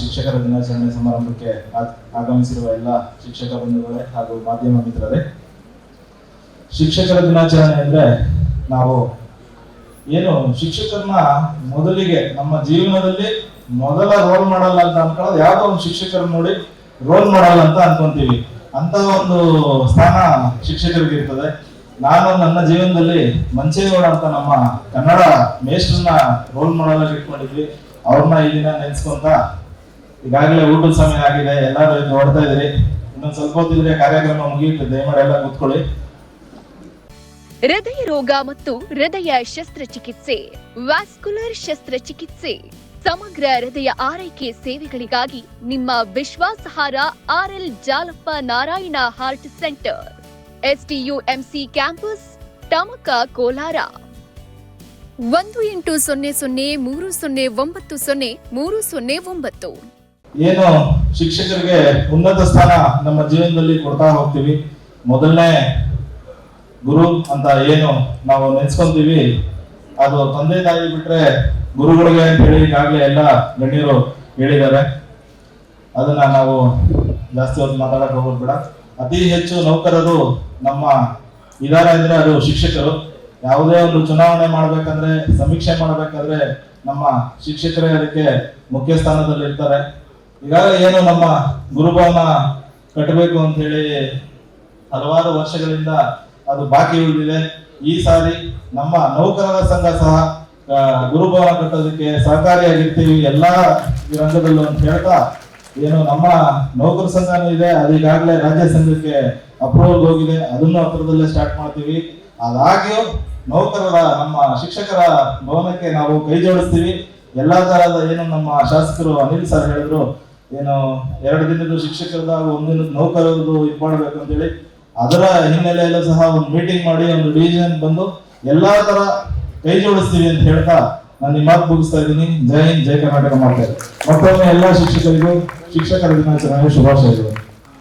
ಶಿಕ್ಷಕರ ದಿನಾಚರಣೆ ಸಮಾರಂಭಕ್ಕೆ ಆಗಮಿಸಿರುವ ಎಲ್ಲ ಶಿಕ್ಷಕ ಬಂಧುಗಳೇ ಹಾಗೂ ಮಾಧ್ಯಮ ಮಿತ್ರರೇ, ಶಿಕ್ಷಕರ ದಿನಾಚರಣೆ ಅಂದ್ರೆ ನಾವು ಏನು ಶಿಕ್ಷಕರನ್ನ ಮೊದಲಿಗೆ ನಮ್ಮ ಜೀವನದಲ್ಲಿ ಮೊದಲ ರೋಲ್ ಮಾಡಲ್ಲ ಅಂತ ಅನ್ಕೊಳ್ಳೋದು ಯಾವ್ದೋ ಒಂದು ಶಿಕ್ಷಕರನ್ನ ನೋಡಿ ರೋಲ್ ಮಾಡಲ್ಲ ಅಂತ ಅನ್ಕೊಂತೀವಿ. ಅಂತ ಒಂದು ಸ್ಥಾನ ಶಿಕ್ಷಕರಿಗೆ ಇರ್ತದೆ. ನಾನು ನನ್ನ ಜೀವನದಲ್ಲಿ ಮಂಚೇಗೌಡ ಅಂತ ನಮ್ಮ ಕನ್ನಡ ಮೇಷ್ಟ್ರನ್ನ ರೋಲ್ ಮಾಡಲ್ ಆಗಿ ಇಟ್ಕೊಂಡಿದ್ವಿ. ಅವ್ರನ್ನ ಇಲ್ಲಿನ ನೆನ್ಸ್ಕೊಂತ ಈಗಾಗಲೇ ಊಟದ ಸಮಯ ಆಗಿದೆ ಎಲ್ಲರೂ ನೋಡ್ತಾ ಇದ್ರಿ. ಇನ್ನೊಂದ್ ಸ್ವಲ್ಪ ಹೊತ್ತಿದ್ರೆ ಕಾರ್ಯಕ್ರಮ ಮುಗಿಯುತ್ತೆ ದಯಮಾಡಿ ಎಲ್ಲ ಕೂತ್ಕೊಳ್ಳಿ. ಹೃದಯ ರೋಗ ಮತ್ತು ಹೃದಯ ಶಸ್ತ್ರಚಿಕಿತ್ಸೆ, ವ್ಯಾಸ್ಕುಲರ್ ಶಸ್ತ್ರಚಿಕಿತ್ಸೆ, ಸಮಗ್ರ ಹೃದಯ ಆರೈಕೆ ಸೇವೆಗಳಿಗಾಗಿ ನಿಮ್ಮ ವಿಶ್ವಾಸಹಾರ R L Jalappa Narayana heart centre SDUMC campus Tamaka Kolar. ಒಂದು ಎಂಟು ಸೊನ್ನೆ ಸೊನ್ನೆ ಮೂರು ಸೊನ್ನೆ ಒಂಬತ್ತು ಸೊನ್ನೆ ಮೂರು ಸೊನ್ನೆ ಒಂಬತ್ತು. ಏನು ಶಿಕ್ಷಕರಿಗೆ ಉನ್ನತ ಸ್ಥಾನ ನಮ್ಮ ಜೀವನದಲ್ಲಿ ಕೊಡ್ತಾ ಹೋಗ್ತೀವಿ. ಮೊದಲನೇ ಗುರು ಅಂತ ಏನು ನಾವು ನೆನ್ಸ್ಕೊಂತೀವಿ. ಅದು ತಂದೆ ತಾಯಿ ಬಿಟ್ರೆ ಗುರುಗಳಿಗೆ ಅಂತ ಹೇಳಿ ಈಗಾಗಲೇ ಎಲ್ಲ ಗಣ್ಯರು ಹೇಳಿದ್ದಾರೆ. ಅದನ್ನ ನಾವು ಜಾಸ್ತಿ ಹೊತ್ತು ಮಾತಾಡಕ್ ಹೋಗೋದು ಬೇಡ. ಅತಿ ಹೆಚ್ಚು ನೌಕರರು ನಮ್ಮ ಇದಾರೆ ಅಂದ್ರೆ ಅದು ಶಿಕ್ಷಕರು. ಯಾವುದೇ ಒಂದು ಚುನಾವಣೆ ಮಾಡ್ಬೇಕಂದ್ರೆ, ಸಮೀಕ್ಷೆ ಮಾಡ್ಬೇಕಾದ್ರೆ ನಮ್ಮ ಶಿಕ್ಷಕರೇ ಅದಕ್ಕೆ ಮುಖ್ಯ ಸ್ಥಾನದಲ್ಲಿ ಇರ್ತಾರೆ ಈಗಾಗಲೇ ಏನು ನಮ್ಮ ಗುರುಭವನ ಕಟ್ಟಬೇಕು ಅಂತ ಹೇಳಿ ಹಲವಾರು ವರ್ಷಗಳಿಂದ ಅದು ಬಾಕಿ ಉಳಿದಿದೆ. ಈ ಸಾರಿ ನಮ್ಮ ನೌಕರರ ಸಂಘ ಸಹ ಗುರುಭವನ ಕಟ್ಟೋದಕ್ಕೆ ಸಹಕಾರಿಯಾಗಿರ್ತೀವಿ ಎಲ್ಲಾ ರಂಗದಲ್ಲೂ ಅಂತ ಹೇಳ್ತಾ ಏನು ನಮ್ಮ ನೌಕರ ಸಂಘನೂ ಇದೆ. ಅದು ಈಗಾಗಲೇ ರಾಜ್ಯ ಸಂಘಕ್ಕೆ ಅಪ್ರೂವಲ್ ಹೋಗಿದೆ. ಅದನ್ನು ಹತ್ರದಲ್ಲೇ ಸ್ಟಾರ್ಟ್ ಮಾಡ್ತೀವಿ. ಅದಾಗ್ಯೂ ನೌಕರರ, ನಮ್ಮ ಶಿಕ್ಷಕರ ಭವನಕ್ಕೆ ನಾವು ಕೈ ಜೋಡಿಸ್ತೀವಿ. ಎಲ್ಲಾ ತರಹದ ಏನು ನಮ್ಮ ಶಾಸಕರು ಅನಿಲ್ ಸರ್ ಹೇಳಿದ್ರು ಏನು ಎರಡು ದಿನದ ಶಿಕ್ಷಕರದ ಒಂದು ದಿನದ ನೌಕರರದು ಇದು ಮಾಡಬೇಕು ಅಂತೇಳಿ ಅದರ ಹಿನ್ನೆಲೆಯಲ್ಲೂ ಸಹ ಒಂದು ಮೀಟಿಂಗ್ ಮಾಡಿ ಒಂದು ಡಿಸಿಷನ್ ಬಂದು ಎಲ್ಲಾ ತರ ಕೈ ಜೋಡಿಸ್ತೀವಿ ಅಂತ ಹೇಳ್ತಾ ನಾನು ನಿಮ್ಮ ಮಾತು ಮುಗಿಸ್ತಾ ಇದ್ದೀನಿ. ಜೈ ಹಿಂದ್, ಜೈ ಕರ್ನಾಟಕ ಮಾಡ್ತಾ ಮತ್ತೊಮ್ಮೆ ಎಲ್ಲಾ ಶಿಕ್ಷಕರಿಗೂ, ಶಿಕ್ಷಕರ ದಿನಾಚರಣೆ ಶುಭಾಶಯಗಳು.